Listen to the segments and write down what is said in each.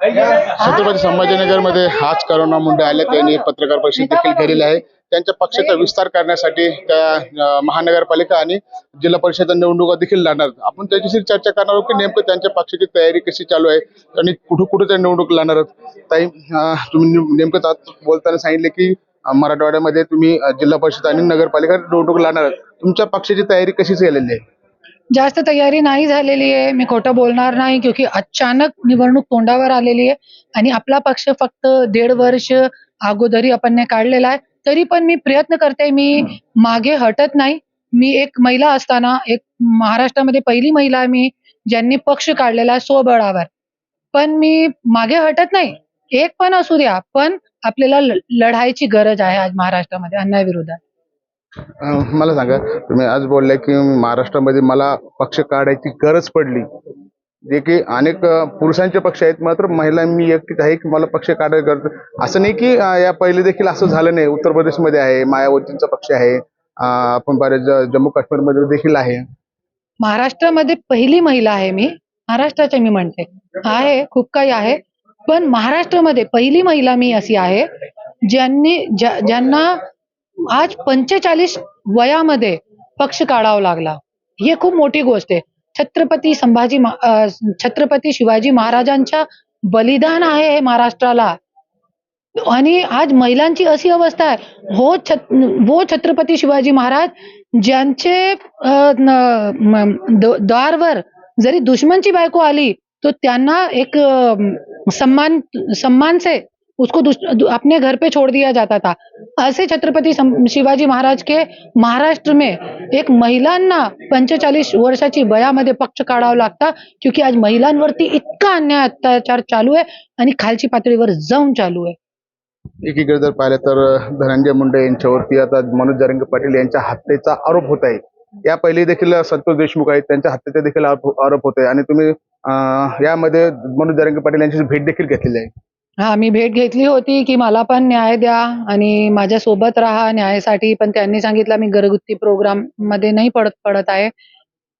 छत्रपती संभाजीनगरमध्ये हाच करोना मुंडे आले त्यांनी पत्रकार परिषद देखील घेतलेली आहे. त्यांच्या पक्षाचा विस्तार करण्यासाठी त्या महानगरपालिका आणि जिल्हा परिषद निवडणुका देखील लढणार. आपण त्याच्याशी चर्चा करणार आहोत की नेमकं त्यांच्या पक्षाची तयारी कशी चालू आहे आणि कुठं कुठं त्या निवडणूक लढणार आहेत? ताई तुम्ही नेमकं आता बोलताना सांगितले की मराठवाड्यामध्ये तुम्ही जिल्हा परिषद आणि नगरपालिका निवडणूक लढणार तुमच्या पक्षाची तयारी कशी झालेली आहे? जास्त तयारी नाही झालेली आहे. मी खोटं बोलणार नाही क्योंकि अचानक निवडणूक तोंडावर आलेली आहे. आणि आपला पक्ष फक्त दीड वर्ष अगोदरी आपण काढलेला आहे. तरी पण मी प्रयत्न करते मी मागे हटत नाही. मी एक महिला असताना एक महाराष्ट्रामध्ये पहिली महिला आहे मी ज्यांनी पक्ष काढलेला आहे स्वबळावर. पण मी मागे हटत नाही. एक पण असू द्या पण आपल्याला लढायची गरज आहे आज महाराष्ट्रामध्ये अन्यायाविरोधात अं, मला सांगा तुम्ही आज बोलले की महाराष्ट्रामध्ये मला पक्ष काढायची गरज पडली. जे की अनेक अं, पुरुषांचे पक्ष आहेत मात्र महिला मी एकटीच आहे की मला पक्ष काढायची गरज असं नाही की अं, या पहिले देखील असं झालं नाही. उत्तर प्रदेशमध्ये आहे मायावतींचा पक्ष आहे अं, आपण बरेच ज- जम्मू काश्मीरमध्ये देखील आहे. महाराष्ट्रामध्ये पहिली महिला आहे मी. महाराष्ट्राचे मी म्हणते. आहे खूप काही आहे. पण महाराष्ट्रामध्ये पहिली महिला मी अशी आहे ज्यांनी ज्या ज्यांना आज पंचेचाळीस वयामध्ये पक्ष काढावा लागला. हे खूप मोठी गोष्ट आहे. छत्रपती संभाजी छत्रपती शिवाजी महाराजांच्या बलिदान आहे हे महाराष्ट्राला. आणि आज महिलांची अशी अवस्था आहे. हो छत वो छत्रपती शिवाजी महाराज ज्यांचे द्वारवर जरी दुश्मनची बायको आली तो त्यांना एक सम्मान सम्मान से उसको अपने घर पे छोड़ दिया जाता था। ऐसे छत्रपती शिवाजी महाराज के महाराष्ट्र में एक महिलांना पंचेचाळीस वर्षाची वयामध्ये पक्ष काढावा लागता क्योंकि आज महिलांवरती इतका अन्याय अत्याचार चालू आहे आणि खालची पातळीवर जाऊन चालू आहे. एकीकडे जर पाहिलं तर धनंजय मुंडे यांच्यावरती आता मनोज जरंग पाटील यांच्या हत्येचा आरोप होत आहे. या पहिले देखील संतोष देशमुख आहेत त्यांच्या हत्येचा देखील आरोप होत आहे. आणि तुम्ही यामध्ये मनोज जरंग पाटील यांची भेट देखील घेतलेली आहे. हा मी भेट घेतली होती की मला पण न्याय द्या आणि माझ्या सोबत राहा न्यायासाठी. पण त्यांनी सांगितलं मी घरगुती प्रोग्राममध्ये नाही पडत पडत आहे.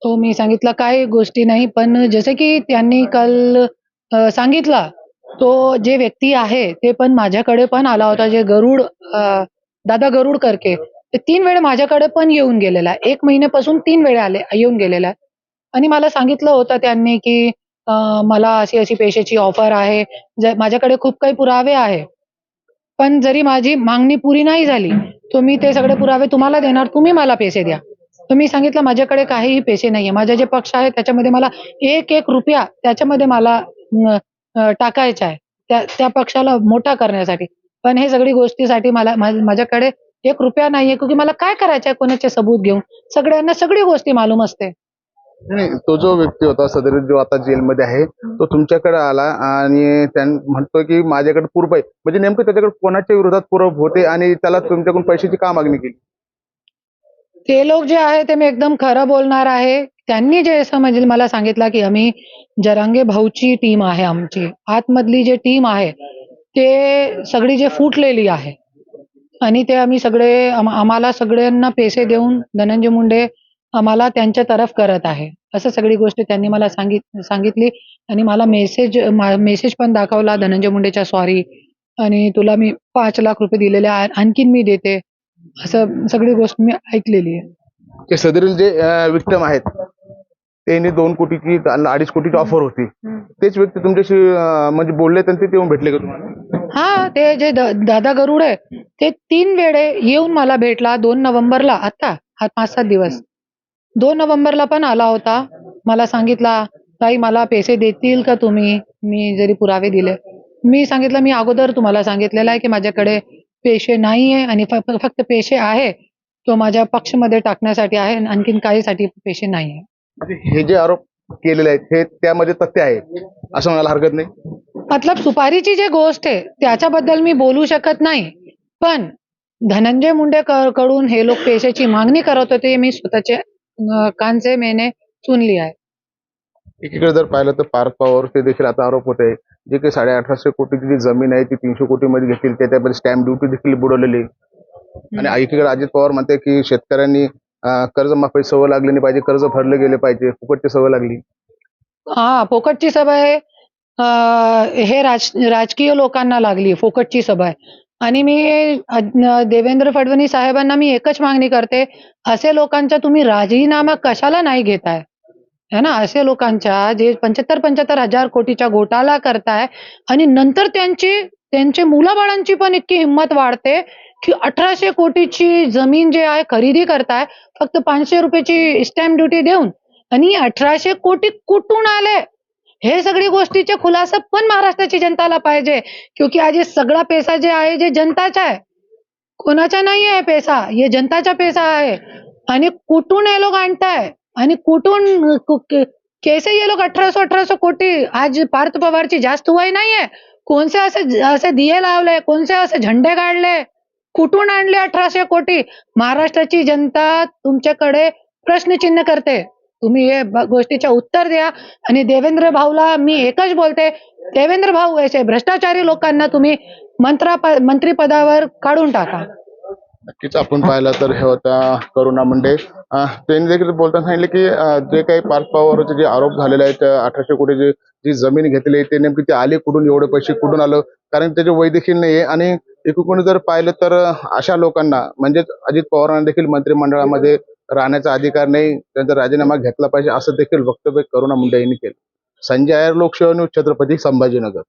तो मी सांगितलं काही गोष्टी नाही पण जसे की त्यांनी काल अ, सांगितलं तो जे व्यक्ती आहे ते पण माझ्याकडे पण आला होता जे गरुड अ, दादा गरुड करके ते तीन वेळ माझ्याकडे पण येऊन गेलेला. आहे एक महिन्यापासून तीन वेळे आले येऊन गेलेला. आहे आणि मला सांगितलं होतं त्यांनी की मला अशी अशी पेशेची ऑफर आहे. माझ्याकडे खूप काही पुरावे आहे पण जरी माझी मागणी पुरी नाही झाली तुम्ही ते सगळे पुरावे तुम्हाला देणार तुम्ही मला पैसे द्या. तुम्ही सांगितलं माझ्याकडे काहीही पैसे नाहीये. माझे जे पक्ष आहे त्याच्यामध्ये मला एक एक रुपया त्याच्यामध्ये मला टाकायचा आहे. त्या त्या पक्षाला मोठा करण्यासाठी. पण हे सगळी गोष्टीसाठी मला माझ्याकडे एक रुपया नाहीये. की मला काय करायचं आहे कोणाचे सबूत घेऊन? सगळ्यांना सगळी गोष्टी मालूम असते. नाही तो जो व्यक्ती होता सदर जो आता जेलमध्ये आहे तो तुमच्याकडे आला आणि त्यां म्हणतो की माझ्याकडे पूर्व आहे. म्हणजे नेमकं त्याच्याकडे कोणाच्या विरोधात पूर्व होते आणि त्याला तुमच्याकडून पैशाची का मागणी केली? ते लोक जे आहे ते मी एकदम खरं बोलणार आहे. त्यांनी जे असं म्हणजे मला सांगितलं की आम्ही जरांगे भाऊची टीम आहे आमची. आतमधली जे टीम आहे ते सगळी जे फुटलेली आहे. आणि ते आम्ही सगळे आम्हाला सगळ्यांना पैसे देऊन धनंजय मुंडे आम्हाला त्यांच्या तरफ करत आहे. असं सगळी गोष्ट त्यांनी मला सांगित सांगितली आणि मला मेसेज मेसेज पण दाखवला धनंजय मुंडेच्या सॉरी आणि तुला मी पाच लाख रुपये दिलेले आणखीन मी देते. असं सगळी गोष्ट मी ऐकलेली आहे. ते सदरील जे विक्टम आहेत त्यांनी दोन कोटीची अडीच कोटीची ऑफर होती. तेच व्यक्ती तुमच्याशी म्हणजे बोलले तर ते येऊन भेटले का तुम्हाला? हा ते जे दादा गरुड आहे ते तीन वेळे येऊन मला भेटला दोन नोव्हेंबरला आता हा पाच सात दिवस. दोन नोव्हेंबरला पण आला होता. मला सांगितला ताई मला पैसे देतील का तुम्ही? मी जरी पुरावे दिले. मी सांगितलं मी अगोदर तुम्हाला सांगितलेलं आहे की माझ्याकडे पैसे नाही आहे आणि फक्त पैसे आहे. तो माझ्या पक्षमध्ये टाकण्यासाठी आहे आणि आणखीन काहीसाठी पैसे नाही आहे म्हणजे हे जे आरोप केलेले आहेत हे त्यामध्ये तथ्य आहे? असं म्हणायला हरकत नाही? मतलब सुपारीची जी गोष्ट आहे त्याच्याबद्दल मी बोलू शकत नाही. पण धनंजय मुंडे कडून हे लोक पैशाची मागणी करत होते मी स्वतःचे अं, कान से मैंने सुन लिया है एकीकडे जर पाहिलं तर पार्थ पवार ते देखील आता आरोप होत. आहे जे काही साडे अठराशे कोटीची जी जमीन आहे ती तीनशे कोटी मध्ये घेतली त्याच्यामध्ये स्टॅम्प ड्युटी देखील बुडवलेली. आहे. आणि एकीकडे अजित पवार म्हणते की शेतकऱ्यांनी अं, कर्जमाफी सवय लागली नाही पाहिजे कर्ज भरले गेले पाहिजे फुकटची सवय लागली. हा फोकटची सवय अं, हे राज राजकीय लोकांना लागली फोकटची सभा आहे आणि मी देवेंद्र फडणवीस साहेबांना मी एकच मागणी करते असे लोकांचा तुम्ही राजीनामा कशाला नाही घेताय? है ना? असे लोकांच्या जे पंच्याहत्तर पंच्याहत्तर हजार कोटीच्या घोटाळा करताय आणि नंतर त्यांची त्यांचे मुलाबाळांची पण इतकी हिंमत वाढते की अठराशे कोटीची जमीन जे आहे खरेदी करताय फक्त पाचशे रुपयाची स्टॅम्प ड्युटी देऊन. आणि अठराशे कोटी कुठून आले? हे सगळी गोष्टीचे खुलासा पण महाराष्ट्राची जनताला पाहिजे. क्योंकि आज हे सगळा पैसा जे आहे जे जनताचा आहे कोणाचा नाही आहे पैसा हे जनताचा पैसा आहे. आणि कुठून हे लोक आणताय? आणि कुठून कैसे ये लोग अठराशे अठराशे कोटी आज पार्थ पवारची जास्त वय नाहीये? कोणसे असे असे दिये लावले कोणसे असे झंडे काढले कुठून आणले अठराशे कोटी? महाराष्ट्राची जनता तुमच्याकडे प्रश्नचिन्ह करते. तुम्ही हे गोष्टीच्या उत्तर द्या. आणि देवेंद्र भाऊला मी एकच बोलते. देवेंद्र भाऊ असे भ्रष्टाचारी लोकांना तुम्ही मंत्रा मंत्रीपदावर काढून टाका. नक्कीच आपण पाहिलं तर हे होता करुणा मुंडे. त्यांनी देखील बोलताना सांगितले की जे काही पार्थ पवारचे जे आरोप झालेले आहेत अठराशे कोटी जी जी जमीन घेतली ते नेमकी ते आले कुठून एवढे पैसे कुठून आलं? कारण त्याचे वय देखील नाहीये आणि एकूण जर पाहिलं तर अशा लोकांना म्हणजेच अजित पवारांना देखील मंत्रिमंडळामध्ये राहण्याचा अधिकार नाही त्यांचा राजीनामा घेतला पाहिजे असं देखील वक्तव्य करुणा मुंडे यांनी केलं. संजय आयर लोकसेवा न्यूज छत्रपती संभाजीनगर.